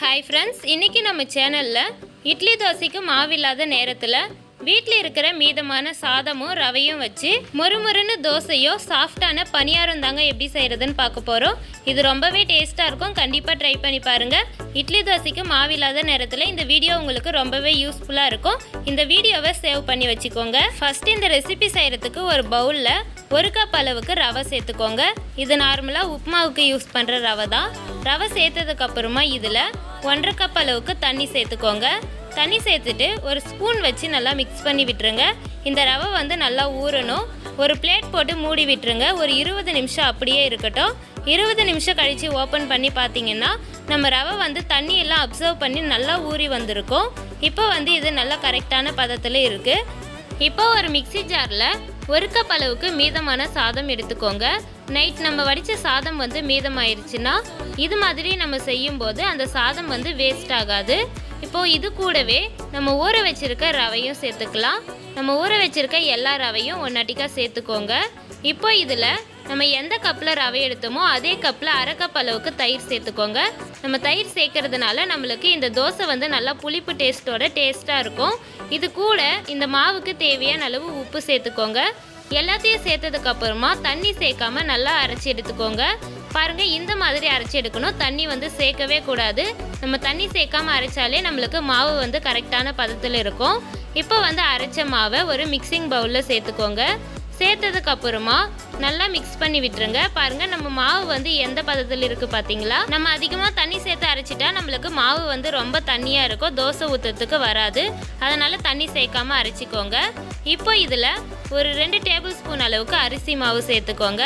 Hi friends இன்றைக்கி நம்ம சேனலில் இட்லி தோசைக்கு மாவில்லாத நேரத்தில் வீட்டில் இருக்கிற மீதமான சாதமும் ரவையும் வச்சு மொறுமொறுன்னு தோசையோ சாஃப்டான பணியாரம் தாங்க எப்படி செய்கிறதுன்னு பார்க்க போகிறோம் இது ரொம்பவே டேஸ்ட்டாக இருக்கும். கண்டிப்பாக ட்ரை பண்ணி பாருங்கள் இட்லி தோசைக்கு மாவில்லாத நேரத்தில் இந்த வீடியோ உங்களுக்கு ரொம்பவே யூஸ்ஃபுல்லாக இருக்கும். இந்த வீடியோவை சேவ் பண்ணி வச்சுக்கோங்க. ஃபஸ்ட்டு இந்த ரெசிபி செய்கிறதுக்கு ஒரு பவுலில் ஒரு கப் அளவுக்கு ரவை சேர்த்துக்கோங்க. இது நார்மலாக உப்புமாவுக்கு யூஸ் பண்ணுற ரவை தான். ரவை சேர்த்ததுக்கப்புறமா இதில் ஒன்றரை கப் அளவுக்கு தண்ணி சேர்த்துக்கோங்க. தண்ணி சேர்த்துட்டு ஒரு ஸ்பூன் வச்சு நல்லா மிக்ஸ் பண்ணி விட்டுருங்க. இந்த ரவை வந்து நல்லா ஊறணும். ஒரு பிளேட் போட்டு மூடி விட்டுருங்க. ஒரு இருபது நிமிஷம் அப்படியே இருக்கட்டும். இருபது நிமிஷம் கழித்து ஓப்பன் பண்ணி பார்த்தீங்கன்னா நம்ம ரவை வந்து தண்ணியெல்லாம் அப்சர்வ் பண்ணி நல்லா ஊறி வந்திருக்கும். இப்போ வந்து இது நல்லா கரெக்டான பதத்தில் இருக்குது இப்போ ஒரு மிக்ஸி ஜாரில் ஒரு கப் அளவுக்கு மீதமான சாதம் எடுத்துக்கோங்க. நைட் நம்ம வடித்த சாதம் வந்து மீதமாயிருச்சுன்னா இது மாதிரி நம்ம செய்யும்போது அந்த சாதம் வந்து வேஸ்ட் ஆகாது. இப்போது இது கூடவே நம்ம ஊற வச்சிருக்க ரவையும் சேர்த்துக்கலாம். நம்ம ஊற வச்சிருக்க எல்லா ரவையும் ஒன்னாட்டிக்காக சேர்த்துக்கோங்க. இப்போ இதில் நம்ம எந்த கப்பில் ரவை எடுத்தோமோ அதே கப்பில் அரை கப் அளவுக்கு தயிர் சேர்த்துக்கோங்க. நம்ம தயிர் சேர்க்கறதுனால நம்மளுக்கு இந்த தோசை வந்து நல்லா புளிப்பு டேஸ்ட்டோட டேஸ்ட்டாக இருக்கும். இது கூட இந்த மாவுக்கு தேவையான அளவு உப்பு சேர்த்துக்கோங்க. எல்லாத்தையும் சேர்த்ததுக்கு அப்புறமா தண்ணி சேர்க்காம நல்லா அரைச்சி எடுத்துக்கோங்க. பாருங்க இந்த மாதிரி அரைச்சி எடுக்கணும். தண்ணி வந்து சேர்க்கவே கூடாது. நம்ம தண்ணி சேர்க்காம அரைச்சாலே நம்மளுக்கு மாவு வந்து கரெக்டான பதத்தில் இருக்கும். இப்போ வந்து அரைச்ச மாவை ஒரு மிக்சிங் பவுலில் சேர்த்துக்கோங்க. சேர்த்ததுக்கு அப்புறமா நல்லா மிக்ஸ் பண்ணி விட்டுருங்க. பாருங்க நம்ம மாவு வந்து எந்த பதத்தில் இருக்கு பாத்தீங்களா? நம்ம அதிகமாக தண்ணி சேர்த்து அரைச்சிட்டா நம்மளுக்கு மாவு வந்து ரொம்ப தண்ணியா இருக்கும். தோசை ஊத்துறதுக்கு வராது. அதனால தண்ணி சேர்க்காம அரைச்சிக்கோங்க. இப்போ இதுல ஒரு ரெண்டு டேபிள் ஸ்பூன் அளவுக்கு அரிசி மாவு சேர்த்துக்கோங்க.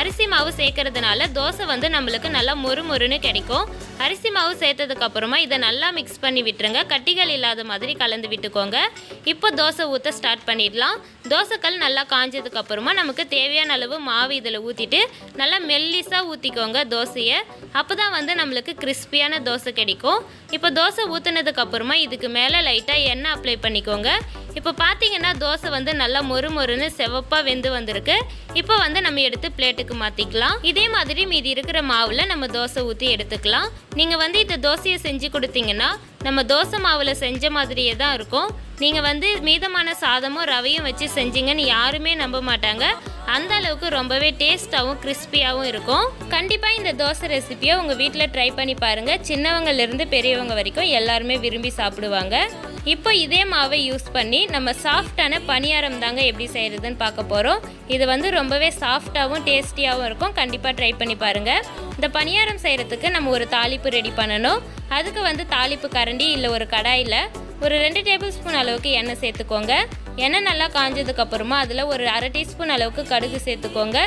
அரிசி மாவு சேர்க்கறதுனால தோசை வந்து நம்மளுக்கு நல்லா மொறு மொறுன்னு கிடைக்கும். அரிசி மாவு சேர்த்ததுக்கு அப்புறமா இதை நல்லா மிக்ஸ் பண்ணி விட்டுருங்க. கட்டிகள் இல்லாத மாதிரி கலந்து விட்டுக்கோங்க. இப்போ தோசை ஊற்ற ஸ்டார்ட் பண்ணிடலாம். தோசைக்கல் நல்லா காஞ்சதுக்கு அப்புறமா நமக்கு தேவையான அளவு மாவு இதில் ஊற்றிட்டு நல்லா மெல்லிஸாக ஊற்றிக்கோங்க தோசையை. அப்போ தான் வந்து நம்மளுக்கு கிறிஸ்பியான தோசை கிடைக்கும். இப்போ தோசை ஊற்றுனதுக்கு அப்புறமா இதுக்கு மேலே லைட்டாக எண்ணெய் அப்ளை பண்ணிக்கோங்க. இப்போ பார்த்தீங்கன்னா தோசை வந்து நல்லா மொறு மொறுன்னு செவப்பாக வெந்து வந்திருக்கு. இப்போ வந்து நம்ம எடுத்து பிளேட்டுக்கு மாற்றிக்கலாம் இதே மாதிரி மீதி இருக்கிற மாவில் நம்ம தோசை ஊற்றி எடுத்துக்கலாம். நீங்கள் வந்து இந்த தோசையை செஞ்சு கொடுத்தீங்கன்னா நம்ம தோசை மாவில் செஞ்ச மாதிரியே தான் இருக்கும். நீங்கள் வந்து மீதமான சாதமும் ரவையும் வச்சு செஞ்சீங்கன்னு யாருமே நம்ப மாட்டாங்க. அந்த அளவுக்கு ரொம்பவே டேஸ்ட்டாகவும் கிறிஸ்பியாகவும் இருக்கும். கண்டிப்பாக இந்த தோசை ரெசிபியை உங்கள் வீட்டில் ட்ரை பண்ணி பாருங்கள் சின்னவங்கலேருந்து பெரியவங்க வரைக்கும் எல்லாருமே விரும்பி சாப்பிடுவாங்க. இப்போ இதே மாவை யூஸ் பண்ணி நம்ம சாஃப்டான பணியாரம் தாங்க எப்படி செய்கிறதுன்னு பார்க்க போகிறோம் இது வந்து ரொம்பவே சாஃப்டாகவும் டேஸ்டியாகவும் இருக்கும். கண்டிப்பாக ட்ரை பண்ணி பாருங்கள் இந்த பணியாரம் செய்கிறதுக்கு நம்ம ஒரு தாளிப்பு ரெடி பண்ணணும். அதுக்கு வந்து தாளிப்பு கரண்டி இல்லை ஒரு கடாயில் ஒரு ரெண்டு டேபிள் ஸ்பூன் அளவுக்கு எண்ணெய் சேர்த்துக்கோங்க. எண்ணெய் நல்லா காஞ்சதுக்கப்புறமா அதில் ஒரு அரை டீஸ்பூன் அளவுக்கு கடுகு சேர்த்துக்கோங்க.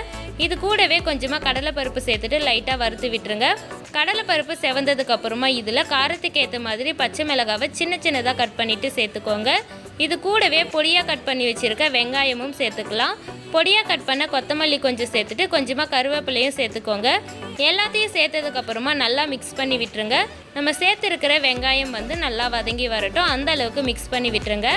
இது கூடவே கொஞ்சமாக கடலைப்பருப்பு சேர்த்துட்டு லைட்டாக வறுத்து விட்டுருங்க. கடலைப்பருப்பு செவந்ததுக்கு அப்புறமா இதில் காரத்துக்கு ஏற்ற மாதிரி பச்சை மிளகாவை சின்ன சின்னதாக கட் பண்ணிவிட்டு சேர்த்துக்கோங்க. இது கூடவே பொடியாக கட் பண்ணி வச்சுருக்க வெங்காயமும் சேர்த்துக்கலாம். பொடியாக கட் பண்ண கொத்தமல்லி கொஞ்சம் சேர்த்துட்டு கொஞ்சமாக கருவேப்பிலையும் சேர்த்துக்கோங்க. எல்லாத்தையும் சேர்த்ததுக்கப்புறமா நல்லா மிக்ஸ் பண்ணி விட்டுருங்க. நம்ம சேர்த்துருக்கிற வெங்காயம் வந்து நல்லா வதங்கி வரட்டும். அந்த அளவுக்கு மிக்ஸ் பண்ணி விட்டுருங்க.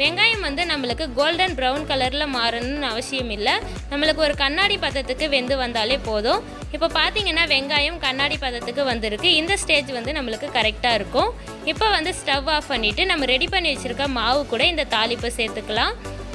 வெங்காயம் வந்து நம்மளுக்கு கோல்டன் ப்ரௌன் கலரில் மாறணும்னு அவசியம் இல்லை. நம்மளுக்கு ஒரு கண்ணாடி பதத்துக்கு வெந்து வந்தாலே போதும். இப்போ பார்த்தீங்கன்னா வெங்காயம் கண்ணாடி பதத்துக்கு வந்திருக்கு. இந்த ஸ்டேஜ் வந்து நம்மளுக்கு கரெக்டாக இருக்கும். இப்போ வந்து ஸ்டவ் ஆஃப் பண்ணிவிட்டு நம்ம ரெடி பண்ணி வச்சுருக்க மாவு கூட இந்த தாளிப்பு சேர்த்துக்கலாம்.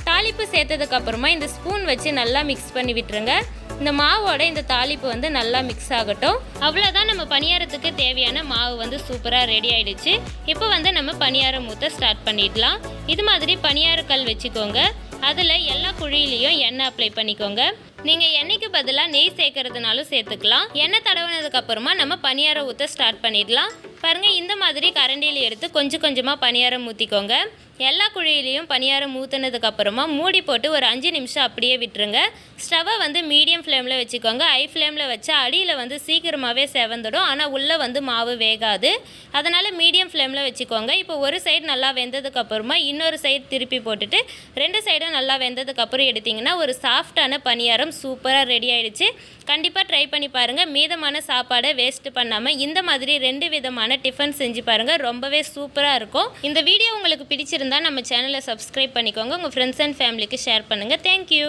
தாளிப்பு சேர்த்ததுக்கப்புறமா இந்த ஸ்பூன் வச்சு நல்லா மிக்ஸ் பண்ணி விட்டுருங்க. இந்த மாவோட இந்த தாளிப்பு வந்து நல்லா மிக்ஸ் ஆகட்டும். அவ்வளோதான் நம்ம பணியாரத்துக்கு தேவையான மாவு வந்து சூப்பராக ரெடி ஆயிடுச்சு. இப்போ வந்து நம்ம பணியாரம் ஊற்ற ஸ்டார்ட் பண்ணிடலாம். இது மாதிரி பணியார கல் வச்சுக்கோங்க. அதில் எல்லா குழியிலையும் எண்ணெய் அப்ளை பண்ணிக்கோங்க. நீங்கள் எண்ணெய்க்கு பதிலாக நெய் சேர்க்கறதுனாலும் சேர்த்துக்கலாம். எண்ணெய் தடவினதுக்கு அப்புறமா நம்ம பணியாரம் ஊற்ற ஸ்டார்ட் பண்ணிடலாம். பாருங்கள் இந்த மாதிரி கரண்டியில் எடுத்து கொஞ்சம் கொஞ்சமாக பணியாரம் ஊற்றிக்கோங்க எல்லா குழியிலையும் பணியாரம் ஊற்றுனதுக்கப்புறமா மூடி போட்டு ஒரு அஞ்சு நிமிஷம் அப்படியே விட்டுருங்க. ஸ்டவ்வை வந்து மீடியம் ஃப்ளேமில் வச்சுக்கோங்க. ஹை ஃப்ளேமில் வச்சா அடியில் வந்து சீக்கிரமாகவே செவந்துடும். ஆனால் உள்ளே வந்து மாவு வேகாது. அதனால் மீடியம் ஃப்ளேமில் வச்சுக்கோங்க. இப்போ ஒரு சைடு நல்லா வெந்ததுக்கப்புறமா இன்னொரு சைடு திருப்பி போட்டுட்டு ரெண்டு சைடும் நல்லா வெந்ததுக்கப்புறம் எடுத்திங்கன்னா ஒரு சாஃப்டான பணியாரம் சூப்பராக ரெடி ஆகிடுச்சு கண்டிப்பாக ட்ரை பண்ணி பாருங்கள் மீதமான சாப்பாடை வேஸ்ட்டு பண்ணாமல் இந்த மாதிரி ரெண்டு விதமான டிஃபன் செஞ்சு பாருங்கள் ரொம்பவே சூப்பராக இருக்கும். இந்த வீடியோ உங்களுக்கு பிடிச்சிருந்தா நம்ம சேனலை சப்ஸ்கிரைப் பண்ணிக்கோங்க. உங்கள் ஃப்ரெண்ட்ஸ் அண்ட் ஃபேமிலிக்கு ஷேர் பண்ணுங்கள் தேங்க்யூ